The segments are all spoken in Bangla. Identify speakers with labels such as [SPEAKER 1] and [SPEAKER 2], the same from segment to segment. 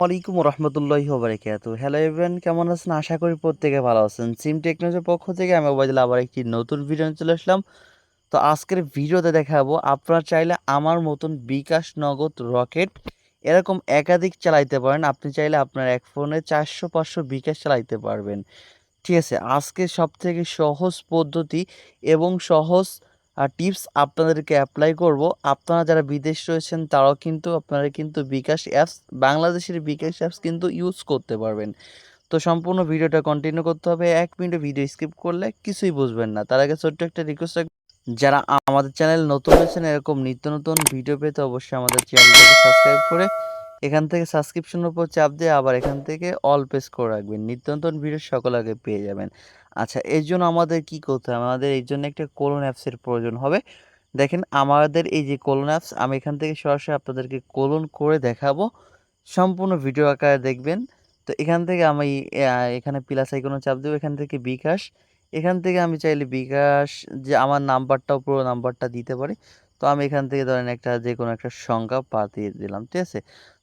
[SPEAKER 1] ওয়ালাইকুম রহমতুল্লাহি ওবারাকাতু হ্যালো এভরিওয়ান কেমন আছেন? আশা করি প্রত্যেকে ভালো আছেন। সিম টেকনোলজির পক্ষ থেকে আমি ওবায়দুল আবার একটি নতুন ভিডিও চলে আসলাম। তো আজকের ভিডিওতে দেখাবো, আপনারা চাইলে আমার মতন বিকাশ নগদ রকেট এরকম একাধিক চালাইতে পারেন। আপনি চাইলে আপনার এক ফোনে চারশো, পাঁচশো বিকাশ চালাইতে পারবেন। ঠিক আছে, আজকে সব থেকে সহজ পদ্ধতি এবং সহজ টিপস আপনাদেরকে অ্যাপ্লাই করব। আপনারা যারা বিদেশ রয়েছেন, তারাও কিন্তু আপনারা কিন্তু বিকাশ অ্যাপস বাংলাদেশের বিকাশ অ্যাপস কিন্তু ইউজ করতে পারবেন। তো সম্পূর্ণ ভিডিওটা কন্টিনিউ করতে হবে। এক মিনিটে ভিডিও স্কিপ করলে কিছুই বুঝবেন না। তার আগে ছোট্ট একটা রিকোয়েস্ট যারা আমাদের চ্যানেল নতুন রয়েছেন, এরকম নিত্য নতুন ভিডিও পেতে অবশ্যই আমাদের চ্যানেলটাকে সাবস্ক্রাইব করে এখান থেকে সাবস্ক্রিপশনের উপর চাপ দিয়ে আবার এখান থেকে অল পেস করে রাখবেন। নিত্য নতুন ভিডিও সকল আগে পেয়ে যাবেন। আচ্ছা এর জন্য আমাদের কি করতে হবে? আমাদের এই জন্য একটা কোলন অ্যাপসের প্রয়োজন হবে। দেখেন, আমাদের এই যে কোলন অ্যাপস আমি এখান থেকে সরাসরি আপনাদেরকে কোলন করে দেখাবো। সম্পূর্ণ ভিডিও আকারে দেখবেন। তো এখান থেকে আমি এখানে প্লাস আইকনে চাপ দেবো, এখান থেকে বিকাশ। এখান থেকে আমি চাইলে বিকাশ, যে আমার নাম্বারটাও পুরো নাম্বারটা দিতে পারি। তো আমি এখান থেকে ধরেন একটা যে কোনো একটা সংখ্যা পাঠিয়ে দিলাম, ঠিক আছে?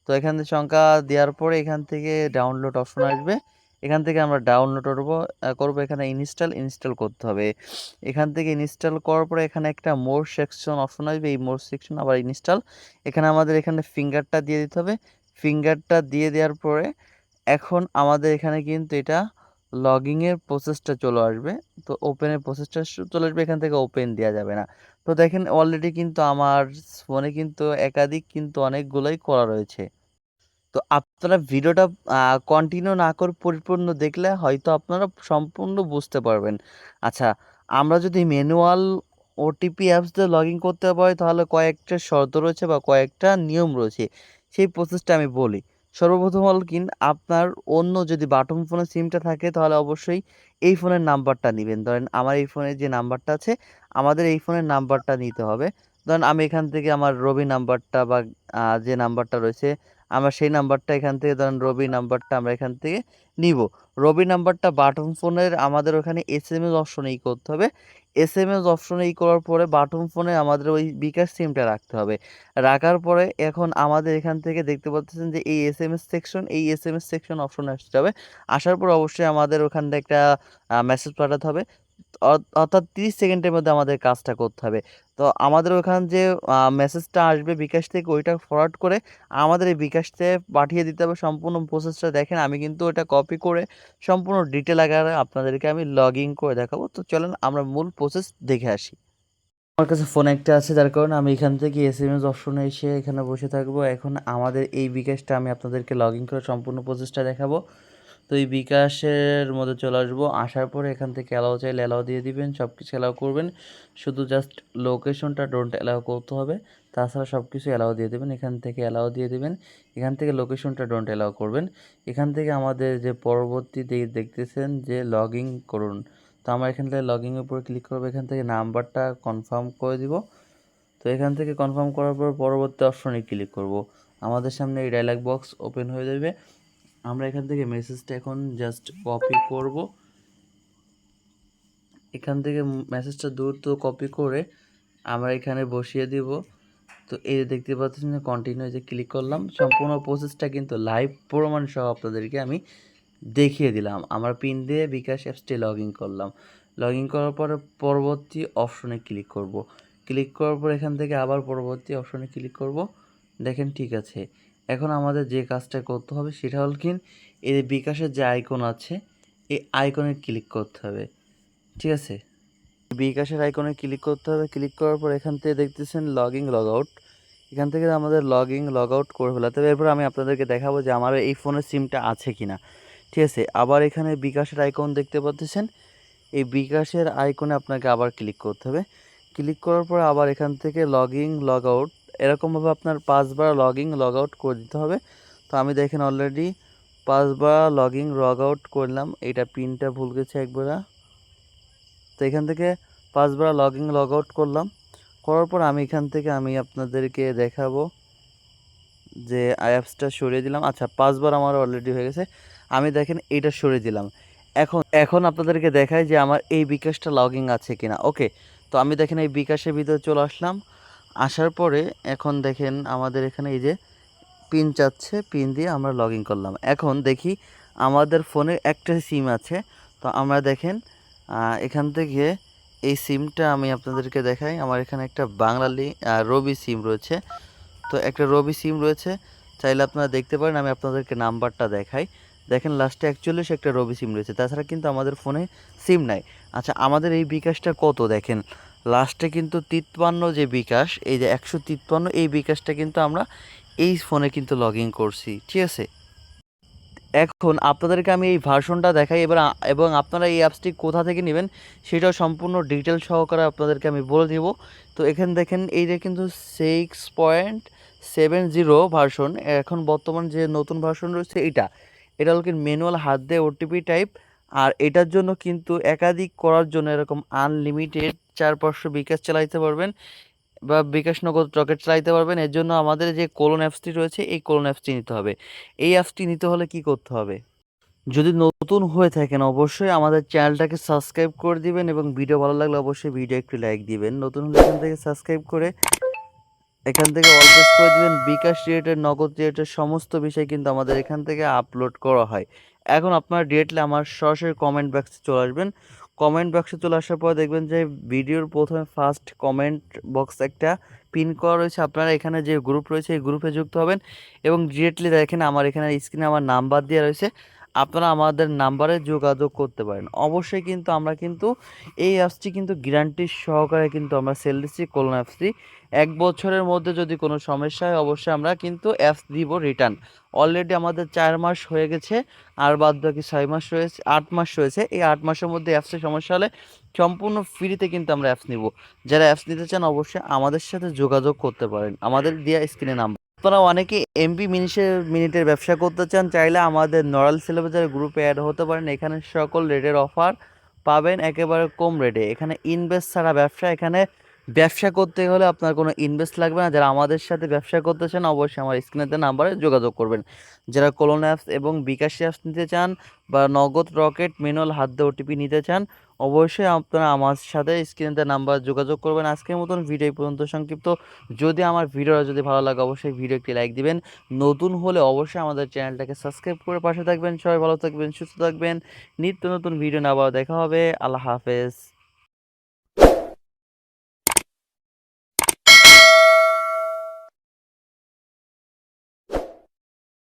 [SPEAKER 1] তো এখান থেকে সংখ্যা দেওয়ার পরে এখান থেকে ডাউনলোড অপশন আসবে। এখান থেকে আমরা ডাউনলোড করব করব এখানে ইনস্টল ইনস্টল করতে হবে। এখান থেকে ইনস্টল করার পরে এখানে একটা মোর সেকশন অপশন আসবে, এই মোর সেকশন আবার ইনস্টল এখানে আমাদের এখানে ফিঙ্গারটা দিয়ে দিতে হবে। ফিঙ্গারটা দিয়ে দেওয়ার পরে এখন আমাদের এখানে কিন্তু এটা লগিংয়ের প্রসেসটা চলে আসবে। তো ওপেনের প্রসেসটা চলে আসবে, এখান থেকে ওপেন দেওয়া যাবে না। তো দেখেন অলরেডি কিন্তু আমার ফোনে কিন্তু একাধিক কিন্তু অনেকগুলোই করা রয়েছে। তো আপনারা ভিডিওটা কন্টিনিউ না করে পরিপূর্ণ দেখলে হয়তো আপনারা সম্পূর্ণ বুঝতে পারবেন। আচ্ছা আমরা যদি ম্যানুয়াল ওটিপি অ্যাপস দিয়ে লগ ইন করতে পারি, তাহলে কয়েকটা শর্ত রয়েছে বা কয়েকটা নিয়ম রয়েছে। সেই প্রসেসটা আমি বলি। সর্বপ্রথম হল কিন আপনার অন্য যদি বাটন ফোনের সিমটা থাকে, তাহলে অবশ্যই এই ফোনের নাম্বারটা নেবেন। ধরেন আমার এই ফোনের যে নাম্বারটা আছে, আমাদের এই ফোনের নাম্বারটা নিতে হবে। ধরেন আমি এখান থেকে আমার রবি নাম্বারটা বা যে নাম্বারটা রয়েছে আমরা সেই নাম্বারটা এখান থেকে, ধরেন রবি নাম্বারটা আমরা এখান থেকে নিব। রবি নাম্বারটা বাটন ফোনের আমাদের ওখানে এস এম এস অপশনে ই করতে হবে। এস এম এস অপশনে ই করার পরে বাটন ফোনে আমাদের ওই বিকাশ সিমটা রাখতে হবে। রাখার পরে এখন আমাদের এখান থেকে দেখতে পাচ্ছেন যে এই এস এম এস সেকশন এই এস এম এস সেকশন অপশনে আসতে হবে। আসার পর অবশ্যই আমাদের ওখান থেকে একটা মেসেজ পাঠাতে হবে। অর্থাৎ তিরিশ সেকেন্ডের মধ্যে আমাদের কাজটা করতে হবে। তো আমাদের ওখান যে মেসেজটা আসবে বিকাশ থেকে ওইটা ফরওয়ার্ড করে আমাদের এই বিকাশতে পাঠিয়ে দিতে হবে সম্পূর্ণ প্রসেসটা দেখেন আমি কিন্তু ওটা কপি করে সম্পূর্ণ ডিটেল আকারে আপনাদেরকে আমি লগ ইন করে দেখাবো। তো চলেন আমরা মূল প্রসেস দেখে আসি। আমার কাছে ফোন একটা আছে, যার কারণে আমি এখান থেকে এস এম এস অপশনে এসে এখানে বসে থাকব। এখন আমাদের এই বিকাশটা আমি আপনাদেরকে লগ ইন করে সম্পূর্ণ প্রসেসটা দেখাবো। তো এই বিকাশের মধ্যে চলে আসব। আসার পরে এখান থেকে অ্যালাউ চাইলে অ্যালাউ দিয়ে দিবেন সব কিছু অ্যালাউ করবেন। শুধু জাস্ট লোকেশনটা ডোন্ট অ্যালাউ করতে হবে। তাছাড়া সব কিছু অ্যালাউ দিয়ে দেবেন, এখান থেকে অ্যালাউ দিয়ে দেবেন। এখান থেকে লোকেশনটা ডোন্ট অ্যালাউ করবেন। এখান থেকে আমাদের যে পরবর্তী দেখতেছেন যে লগ ইন করুন। তো আমরা এখান থেকে লগ ইনের উপর ক্লিক করব। এখান থেকে নাম্বারটা কনফার্ম করে দিব। তো এখান থেকে কনফার্ম করার পর পরবর্তী অপশনে ক্লিক করব। আমাদের সামনে এই ডায়লগ বক্স ওপেন হয়ে যাবে। আমরা এখান থেকে মেসেজটা এখন জাস্ট কপি করব। এখান থেকে মেসেজটা দ্রুত কপি করে আমরা এখানে বসিয়ে দিব। তো এই দেখতে পাচ্ছেন কন্টিনিউ যে ক্লিক করলাম, সম্পূর্ণ প্রসেসটা কিন্তু লাইভ প্রমাণ সহ আপনাদেরকে আমি দেখিয়ে দিলাম। আমার পিন দিয়ে বিকাশ অ্যাপসটি লগ ইন করলাম। লগ ইন করার পরে পরবর্তী অপশনে ক্লিক করব। ক্লিক করার পর এখান থেকে আবার পরবর্তী অপশনে ক্লিক করব। দেখেন ঠিক আছে। এখন আমাদের যে কাজটা করতে হবে সেটা হল কি, এই বিকাশের যে আইকন আছে, এই আইকনে ক্লিক করতে হবে। ঠিক আছে? বিকাশের আইকনে ক্লিক করতে হবে। ক্লিক করার পর এখান থেকে দেখতেছেন লগ ইন লগ আউট এখান থেকে আমাদের লগ ইন লগ আউট করে ফেলাতে হবে। এরপর আমি আপনাদেরকে দেখাবো যে আমার এই ফোনের সিমটা আছে কি না ঠিক আছে? আবার এখানে বিকাশের আইকন দেখতে পাচ্ছেন। এই বিকাশের আইকনে আপনাকে আবার ক্লিক করতে হবে। ক্লিক করার পর আবার এখান থেকে লগ ইন লগ আউট এরকমভাবে আপনার পাঁচবার লগ লগ আউট করে দিতে হবে। তো আমি দেখেন অলরেডি পাঁচবার লগ লগ আউট করলাম। এটা পিনটা ভুল গেছে একবার। তো এখান থেকে পাঁচবার লগ লগ আউট করলাম। করার পর আমি এখান থেকে আমি আপনাদেরকে দেখাবো যে অ্যাপসটা সরিয়ে দিলাম। আচ্ছা পাঁচবার আমার অলরেডি হয়ে গেছে। আমি দেখেন এইটা সরিয়ে দিলাম। এখন এখন আপনাদেরকে দেখাই যে আমার এই বিকাশটা লগ আছে কিনা। ওকে, তো আমি দেখেন এই বিকাশের ভিতরে চলে আসলাম। আসার পরে এখন দেখেন আমাদের এখানে এই যে পিন চাচ্ছে, পিন দিয়ে আমরা লগ ইন করলাম। এখন দেখি আমাদের ফোনে একটা সিম আছে। তো আমরা দেখেন এখান থেকে এই সিমটা আমি আপনাদেরকে দেখাই। আমার এখানে একটা বাংলালি রবি সিম রয়েছে। তো একটা রবি সিম রয়েছে। চাইলে আপনারা দেখতে পারেন, আমি আপনাদেরকে নাম্বারটা দেখাই। দেখেন লাস্টে একচল্লিশ একটা রবি সিম রয়েছে। তাছাড়া কিন্তু আমাদের ফোনে সিম নাই। আচ্ছা আমাদের এই বিকাশটা কত দেখেন? লাস্টে কিন্তু তিপ্পান্ন যে বিকাশ, এই যে একশো তিপ্পান্ন, এই বিকাশটা কিন্তু আমরা এই ফোনে কিন্তু লগ ইন করছি, ঠিক আছে? এখন আপনাদেরকে আমি এই ভার্সনটা দেখাই, এবার এবং আপনারা এই অ্যাপসটি কোথা থেকে নেবেন সেটাও সম্পূর্ণ ডিটেল সহকারে আপনাদেরকে আমি বলে দিব। তো এখানে দেখেন, এই যে কিন্তু six point seven zero version, এখন বর্তমান যে নতুন ভার্সন রয়েছে এটা এটা হলো কি ম্যানুয়াল হাত দিয়ে ওটিপি টাইপ আর এটার জন্য কিন্তু একাধিক করার জন্য এরকম আনলিমিটেড চার পাঁচশো বিকাশ চালাইতে পারবেন বা বিকাশ নগদ রকেট চালাইতে পারবেন। এর জন্য আমাদের যে কোলন অ্যাপসটি রয়েছে, এই কোলন অ্যাপসটি নিতে হবে। এই অ্যাপসটি নিতে হলে কি করতে হবে? যদি নতুন হয়ে থাকেন, অবশ্যই আমাদের চ্যানেলটাকে সাবস্ক্রাইব করে দিবেন এবং ভিডিও ভালো লাগলে অবশ্যই ভিডিও একটু লাইক দিবেন। নতুন হলে এখান থেকে সাবস্ক্রাইব করে এখান থেকে অল প্রেস করে দিবেন। বিকাশ রিলেটেড নগদ রিলেটেড সমস্ত বিষয় কিন্তু আমাদের এখান থেকে আপলোড করা হয়। এখন আপনারা ডিরেক্টলি আমার সরাসরি কমেন্ট বক্সে চলে আসবেন। কমেন্ট বক্সে চলে আসার পর দেখবেন যে ভিডিওর প্রথমে ফার্স্ট কমেন্ট বক্স একটা পিন করা রয়েছে। আপনারা এখানে যে গ্রুপ রয়েছে, এই গ্রুপে যুক্ত হবেন এবং ডিরেক্টলি দেখেন আমার এখানে স্ক্রিনে আমার নাম্বার দেওয়া রয়েছে। আপনারা আমাদের নাম্বারে যোগাযোগ করতে পারেন। অবশ্যই কিন্তু আমরা কিন্তু এই অ্যাপসটি কিন্তু গ্যারান্টি সহকারে কিন্তু আমরা সেল দিচ্ছি কোলন অ্যাপসটি এক বছরের মধ্যে যদি কোনো সমস্যা হয়, অবশ্যই আমরা কিন্তু অ্যাপস দিব রিটার্ন অলরেডি আমাদের চার মাস হয়ে গেছে, আর বাদ বাকি ছয় মাস রয়েছে, আট মাস রয়েছে। এই আট মাসের মধ্যে অ্যাপসের সমস্যা হলে সম্পূর্ণ ফ্রিতে কিন্তু আমরা অ্যাপস নিব। যারা অ্যাপস নিতে চান, অবশ্যই আমাদের সাথে যোগাযোগ করতে পারেন। আমাদের দেওয়া স্ক্রিনে নাম্বার আপনারা অনেকে এমপি মিনিটের মিনিটের ব্যবসা করতে চান, চাইলে আমাদের নরাল সেলেবাজার গ্রুপে অ্যাড হতে পারেন। এখানে সকল রেটের অফার পাবেন, একেবারে কম রেটে এখানে ইনভেস্ট ছাড়া ব্যবসা, এখানে ব্যবসা করতে হলে আপনার কোনো ইনভেস্ট লাগবে না। যারা আমাদের সাথে ব্যবসা করতে চান, অবশ্যই আমার স্ক্রিনেতে নাম্বারে যোগাযোগ করবেন। যারা কোলন অ্যাপস এবং বিকাশ অ্যাপস নিতে চান বা নগদ রকেট ম্যানুয়াল হাত দিয়ে ওটিপি নিতে চান, অবশ্যই আপনারা আমার সাথে স্ক্রিনেতে নাম্বার যোগাযোগ করবেন। আজকের মতন ভিডিও পর্যন্ত সংক্ষিপ্ত। যদি আমার ভিডিওটা যদি ভালো লাগে, অবশ্যই ভিডিও একটি লাইক দিবেন। নতুন হলে অবশ্যই আমাদের চ্যানেলটাকে সাবস্ক্রাইব করে পাশে থাকবেন। সবাই ভালো থাকবেন, সুস্থ থাকবেন। নিত্য নতুন ভিডিও না দেখা হবে। আল্লাহ হাফেজ।